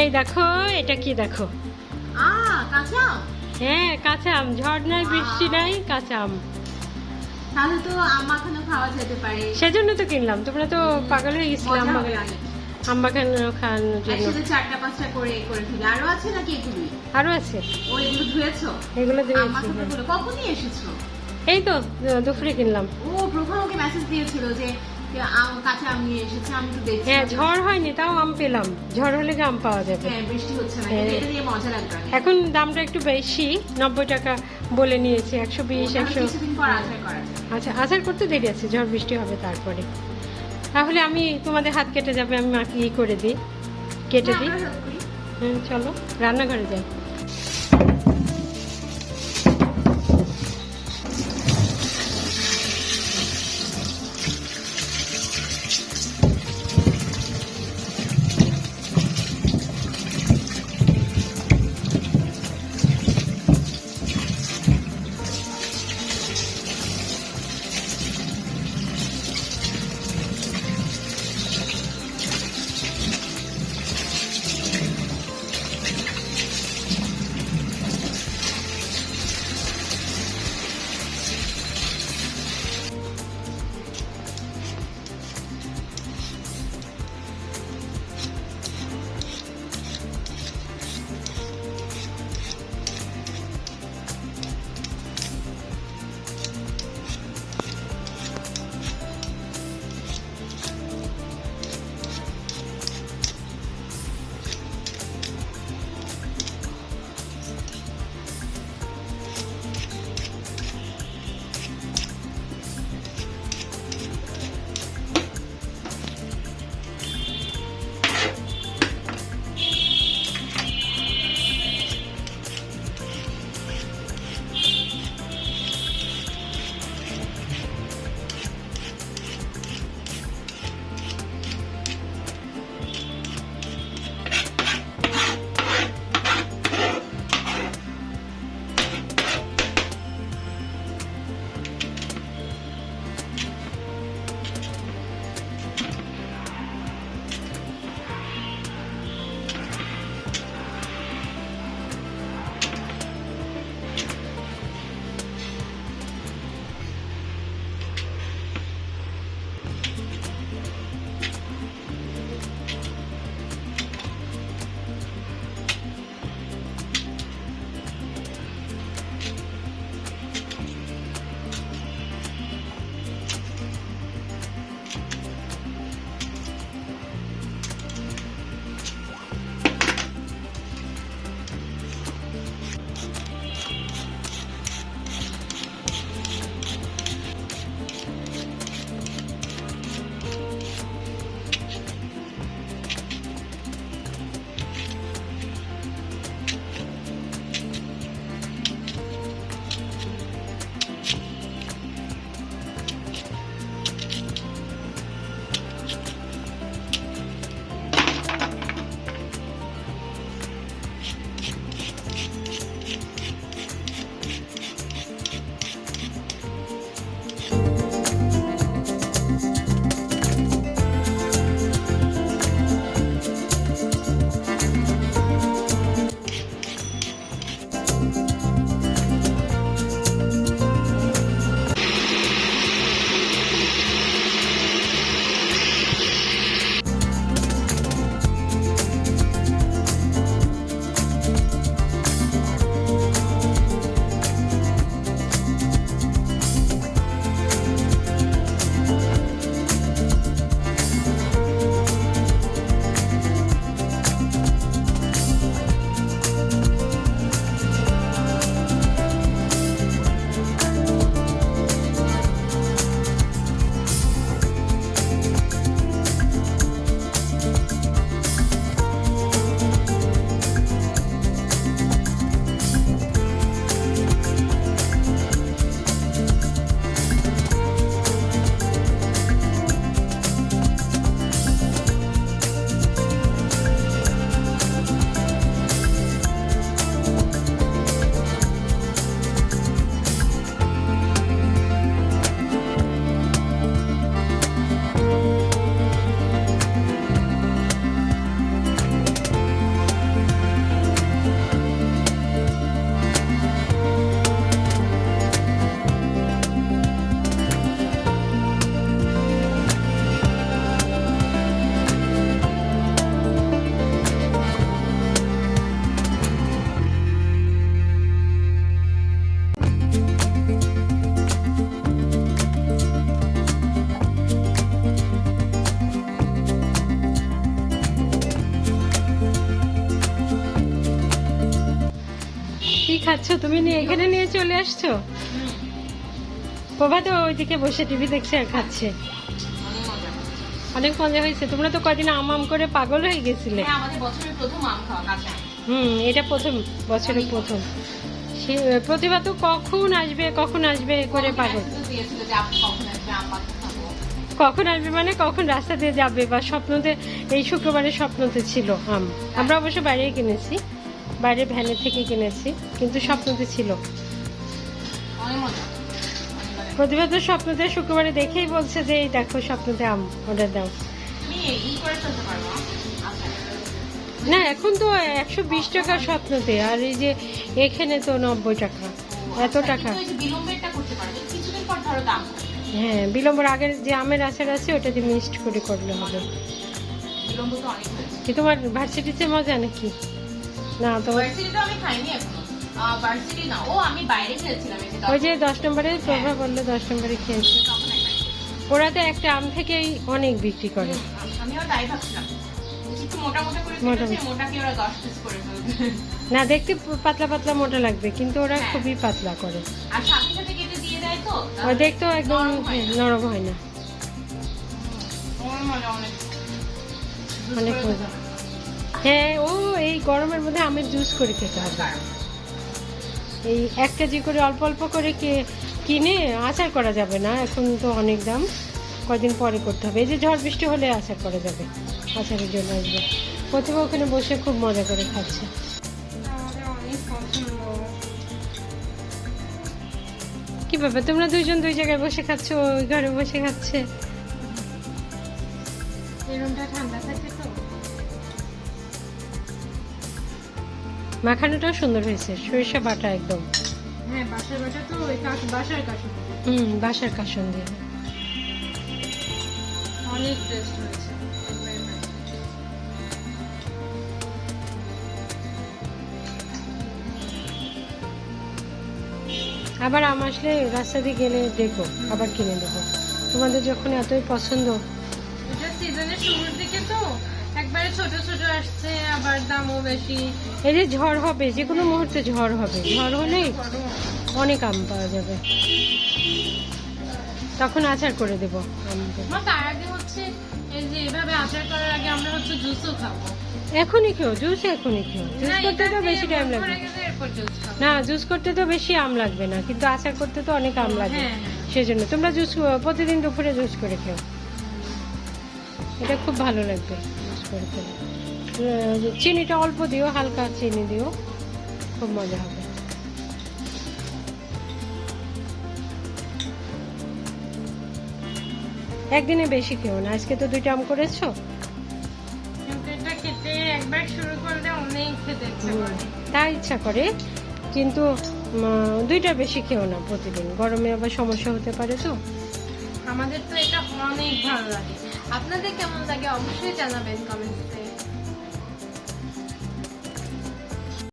এই দেখো এটা কি দেখো? হ্যাঁ কাঁচা আম। ঝড় নাই বৃষ্টি নাই কাঁচা আম। তাহলে তো আম মাখানো খাওয়া যেতে পারে। সেজন্য তো কিনলাম। তোমরা তো পাগল হয়ে গেছিলে আম অনেক। আম বাগানো খাওয়ানোর জন্য। চারটা পাঁচটা করে করে ফেলি। আরও আছে নাকি এগুলি? আরও আছে। ও এগুলো ধুয়েছো এগুলো মাখানো গুলো। কখন নিয়ে এসেছ? এই তো দুপুরে কিনলাম। ও প্রথম ওকে মেসেজ দিয়েছিল যে কাঁচা আম নিয়ে এসেছে আমি তো দেখছি। হ্যাঁ ঝড় হয়নি তাও আম পেলাম। ঝড় হলে কি আম পাওয়া যাবে। হ্যাঁ বৃষ্টি হচ্ছে না হ্যাঁ। এটা দিয়ে মজা লাগবে এখন দামটা একটু বেশি নব্বই টাকা বলে নিয়েছি একশো বিশ একশো আচ্ছা আচার করতে দেরি আছে ঝড় বৃষ্টি হবে তারপরে। তাহলে আমি তোমাদের হাত কেটে যাবে আমি মাকে ই করে দিই কেটে দিই। হ্যাঁ চলো রান্নাঘরে যাই। খাচ্ছ তুমি নিয়ে এখানে নিয়ে চলে আসছো? প্রভাত ওইদিকে বসে টিভি দেখছে আর খাচ্ছে। অনেক মজা হয়েছে। তোমরা তো কদিন আম আম করে পাগল হয়ে গেছিলে। হ্যাঁ। হুম এটা প্রথম বছরের প্রথম। সে প্রতিভা তো কখন আসবে কখন আসবে করে পাগল কখন আসবে কখন মানে কখন রাস্তা দিয়ে যাবে বা স্বপ্নতে এই শুক্রবারের স্বপ্নতে ছিল আম। আমরা অবশ্য বাইরে কিনেছি। বাইরে ভ্যানের থেকে কিনেছি, কিন্তু স্বপ্নতে ছিল। প্রতিভা তো স্বপ্নতে শুক্রবারে দেখেই বলছে যে, এই দেখো স্বপ্নতে আম অর্ডার দাও। না, এখন তো একশো বিশ টাকা স্বপ্নতে, আর এই যে এখানে তো নব্বই টাকা, এত টাকা। হ্যাঁ বিলম্বর আগের যে আমের আচার আছে ওটা দিয়ে মিক্সড করে করলে হবে। কি তোমার ভার্সিটিতে মজা নাকি? না তোমার তো আমি খাইনি এখনও। ভার্সিটি না ও আমি বাইরে খেয়েছিলাম ওই যে দশ নম্বরে প্রভা বললে দশ নম্বরে খেয়েছে। ওরা তো একটা আম থেকেই অনেক বিক্রি করে। আমিও তাই ভাবছিলাম। না দেখতে পাতলা পাতলা মোটা লাগবে কিন্তু ওরা হ্যাঁ। খুবই পাতলা করে। আর সাথে সাথে কেটে দিয়ে দেয় তো ওই দেখতেও একদম নরম হয় না। হয় অনেক মজা। হ্যাঁ ও এই গরমের মধ্যে আমের জুস করে খেতে হবে। এই এক কেজি করে অল্প অল্প করে কে- কিনে আচার করা যাবে না, এখন তো অনেক দাম। কদিন পরে করতে হবে। এই যে ঝড় বৃষ্টি হলে আচার করা যাবে, আচারের জন্য আসবে। প্রতিভা ওখানে বসে খুব মজা করে খাচ্ছে। কি ব্যাপার, তোমরা দুইজন দুই জায়গায় বসে খাচ্ছ, ওই ঘরে বসে খাচ্ছে? এই রুমটা ঠান্ডা থাকে। মাখানোটাও সুন্দর হয়েছে সরিষা বাটা একদম। হ্যাঁ বাসার বাটা তো ওই বাসার কাশ হুম বাসার কাসন দিয়ে। অনেক টেস্ট হয়েছে। আবার আম আসলে রাস্তা দিয়ে গেলে দেখো আবার কিনে দেবো তোমাদের যখন এতই পছন্দ। এটা সিজনের শুরুর দিকে তো একবারে ছোট ছোট আসছে আবার দামও বেশি। এই যে ঝড় হবে যে কোনো মুহূর্তে ঝড় হবে। ঝড় হলেই অনেক আম পাওয়া যাবে। তখন আচার করে দেবো তার আগে হচ্ছে এই যে এভাবে আচার করার আগে আমরা হচ্ছে জুসও খাব। এখনই খেও জুস এখনই খেও। জুস করতে তো বেশি টাইম লাগবে। না জুস করতে তো বেশি আম লাগবে না কিন্তু আচার করতে তো অনেক আম লাগবে হ্যাঁ, হ্যাঁ। সেজন্য তোমরা জুস প্রতিদিন দুপুরে জুস করে খেও। এটা খুব ভালো লাগবে। করে চিনিটা অল্প দিও হালকা চিনি দিও। খুব মজা হবে। একদিনে বেশি খেও না। আজকে তো দুইটা আম করেছ? তা ইচ্ছা করে। কিন্তু দুইটা বেশি খেও না প্রতিদিন। গরমে আবার সমস্যা হতে পারে তো। আমাদের তো এটা অনেক ভালো লাগে। আপনাদের কেমন লাগে অবশ্যই জানাবেন কমেন্টসে।